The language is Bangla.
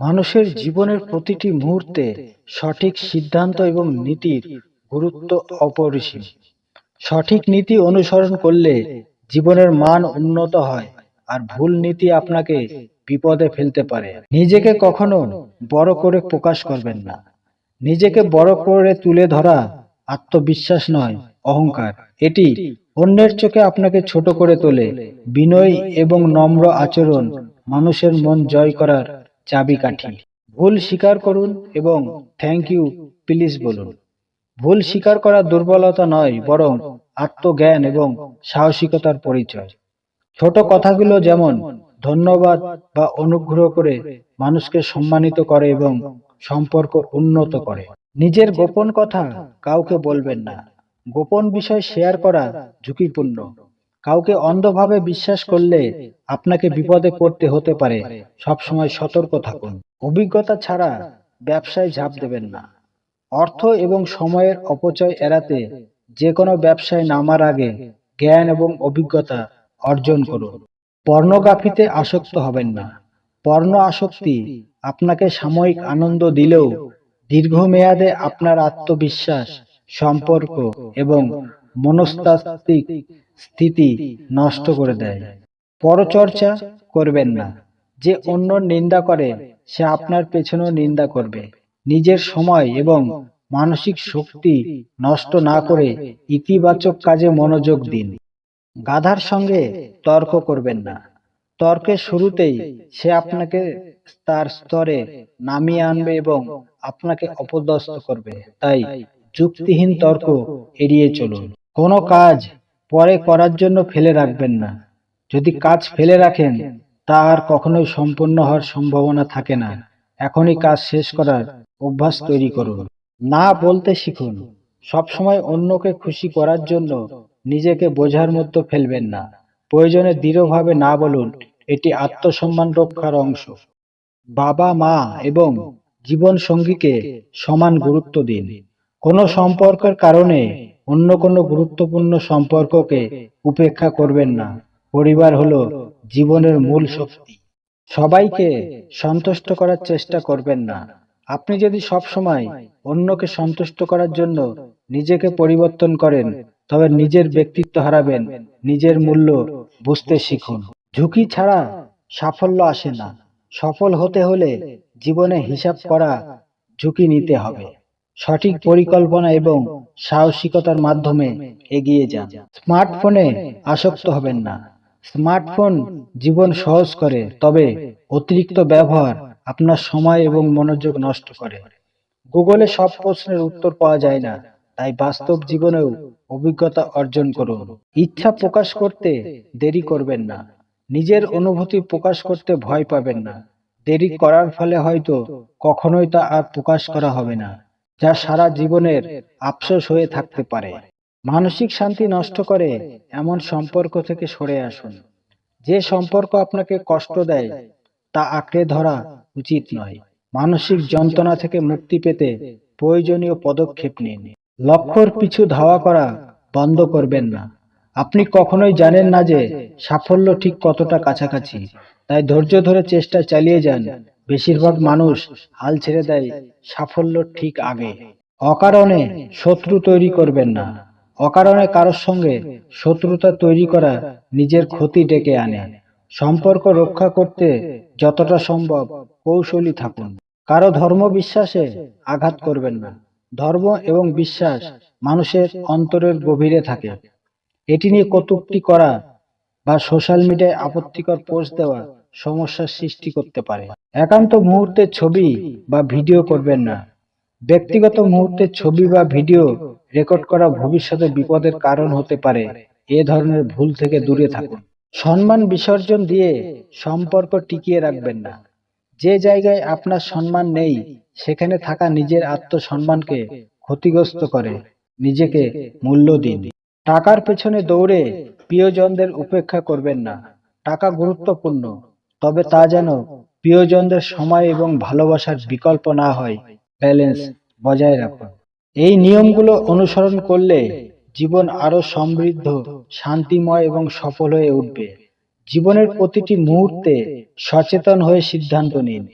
মানুষের জীবনের প্রতিটি মুহূর্তে সঠিক সিদ্ধান্ত এবং নীতির গুরুত্ব অপরিসীম। সঠিক নীতি অনুসরণ করলে জীবনের মান উন্নত হয় আর ভুল নীতি আপনাকে বিপদে ফেলতে পারে। নিজেকে কখনো বড় করে প্রকাশ করবেন না। নিজেকে বড় করে তুলে ধরা আত্মবিশ্বাস নয়, অহংকার। এটি অন্যের চোখে আপনাকে ছোট করে তোলে। বিনয় এবং নম্র আচরণ মানুষের মন জয় করার চাবিকাঠি ভুল স্বীকার করুন এবং থ্যাংক ইউ প্লিজ বলুন। ভুল স্বীকার করা দুর্বলতা নয় বরং আত্মজ্ঞান এবং সাহসিকতার পরিচয়। ছোট কথাগুলো যেমন ধন্যবাদ বা অনুগ্রহ করে মানুষকে সম্মানিত করে এবং সম্পর্ক উন্নত করে। নিজের গোপন কথা কাউকে বলবেন না। গোপন বিষয় শেয়ার করা ঝুঁকিপূর্ণ। কাউকে অন্ধভাবে বিশ্বাস করলে আপনাকে বিপদে পড়তে হতে পারে। সবসময় সতর্ক থাকুন। অভিজ্ঞতা ছাড়া ব্যবসায় ঝাঁপ দেবেন না। অর্থ এবং সময়ের অপচয় এড়াতে যে কোনো ব্যবসায় নামার আগে জ্ঞান এবং অভিজ্ঞতা অর্জন করুন। পর্নোগ্রাফিতে আসক্ত হবেন না। পর্ণ আসক্তি আপনাকে সাময়িক আনন্দ দিলেও দীর্ঘমেয়াদে আপনার আত্মবিশ্বাস, সম্পর্ক এবং মনস্তাত্ত্বিক স্থিতি নষ্ট করে দেয়। পরচর্চা করবেন না। যে অন্য নিন্দা করে, সে আপনার পেছনেও নিন্দা করবে। নিজের সময় এবং মানসিক শক্তি নষ্ট না করে ইতিবাচক কাজে মনোযোগ দিন। গাধার সঙ্গে তর্ক করবেন না। তর্কের শুরুতেই সে আপনাকে তার স্তরে নামিয়ে আনবে এবং আপনাকে অপদস্থ করবে। তাই যুক্তিহীন তর্ক এড়িয়ে চলুন। কোনো কাজ পরে করার জন্য ফেলে রাখবেন না। যদি কাজ ফেলে রাখেন, তা আর কখনোই সম্পূর্ণ হওয়ার সম্ভাবনা থাকে না। এখনই কাজ শেষ করার অভ্যাস তৈরি করুন। না বলতে শিখুন। সবসময় অন্যকে খুশি করার জন্য নিজেকে বোঝার মতো ফেলবেন না। প্রয়োজনে দৃঢ়ভাবে না বলুন, এটি আত্মসম্মান রক্ষার অংশ। বাবা, মা এবং জীবন সঙ্গীকে সমান গুরুত্ব দিন। কোনো সম্পর্কের কারণে অন্য কোনো গুরুত্বপূর্ণ সম্পর্ককে উপেক্ষা করবেন না। পরিবার হলো জীবনের মূল শক্তি। সবাইকে সন্তুষ্ট করার চেষ্টা করবেন না। আপনি যদি সবসময় অন্যকে সন্তুষ্ট করার জন্য নিজেকে পরিবর্তন করেন, তবে নিজের ব্যক্তিত্ব হারাবেন, নিজের মূল্য বুঝতে শিখুন। ঝুঁকি ছাড়া সাফল্য আসে না। সফল হতে হলে জীবনে হিসাব করা ঝুঁকি নিতে হবে। সঠিক পরিকল্পনা এবং সাহসিকতার মাধ্যমে এগিয়ে যান। স্মার্টফোনে আসক্ত হবেন না। স্মার্টফোন জীবন সহজ করে তবে অতিরিক্ত ব্যবহার আপনার সময় এবং মনোযোগ নষ্ট করে। গুগলে সব প্রশ্নের উত্তর পাওয়া যায় না তাই বাস্তব জীবনেও অভিজ্ঞতা অর্জন করুন। ইচ্ছা প্রকাশ করতে দেরি করবেন না। নিজের অনুভূতি প্রকাশ করতে ভয় পাবেন না। দেরি করার ফলে হয়তো কখনোই তা আর প্রকাশ করা হবে না। যা সারা জীবনের আফসোস হয়ে থাকতে পারে। মানসিক শান্তি নষ্ট করে এমন সম্পর্ক থেকে সরে আসুন। যে সম্পর্ক আপনাকে কষ্ট দেয়, তা আঁকড়ে ধরা উচিত নয়। মানসিক যন্ত্রণা থেকে মুক্তি পেতে প্রয়োজনীয় পদক্ষেপ নিন। লক্ষ্যর পিছু ধাওয়া করা বন্ধ করবেন না। আপনি কখনোই জানেন না যে সাফল্য ঠিক কতটা কাছাকাছি। তাই ধৈর্য ধরে চেষ্টা চালিয়ে যান। বেশিরভাগ মানুষ হাল ছেড়ে দেয় সাফল্য ঠিক আগে। অকারণে শত্রু তৈরি করবেন না। অকারণে কারোর সঙ্গে শত্রুতা তৈরি করা নিজের ক্ষতি ডেকে আনে। সম্পর্ক রক্ষা করতে যতটা সম্ভব কৌশলী থাকুন। কারও ধর্ম বিশ্বাসে আঘাত করবেন না। ধর্ম এবং বিশ্বাস মানুষের অন্তরের গভীরে থাকে। এটি নিয়ে কটূক্তি করা বা সোশ্যাল মিডিয়ায় আপত্তিকর পোস্ট দেওয়া সমস্যার সৃষ্টি করতে পারে। একান্ত মুহূর্তের ছবি বা ভিডিও করবেন না। ব্যক্তিগত মুহূর্তের ছবি বা ভিডিও রেকর্ড করা ভবিষ্যতে বিপদের কারণ হতে পারে। এ ধরনের ভুল থেকে দূরে থাকুন। সম্মান বিসর্জন দিয়ে সম্পর্ক টিকিয়ে রাখবেন না। যে জায়গায় আপনার সম্মান নেই, সেখানে থাকা নিজের আত্মসম্মানকে ক্ষতিগ্রস্ত করে। নিজেকে মূল্য দিন। টাকার পেছনে দৌড়ে প্রিয়জনদের উপেক্ষা করবেন না। টাকা গুরুত্বপূর্ণ। তবে তা যেন প্রিয়জনদের সময় এবং ভালোবাসার বিকল্প না হয়। ব্যালেন্স বজায় রাখুন। এই নিয়মগুলো অনুসরণ করলে জীবন আরও সমৃদ্ধ, শান্তিময় এবং সফল হয়ে উঠবে। জীবনের প্রতিটি মুহূর্তে সচেতন হয়ে সিদ্ধান্ত নিন।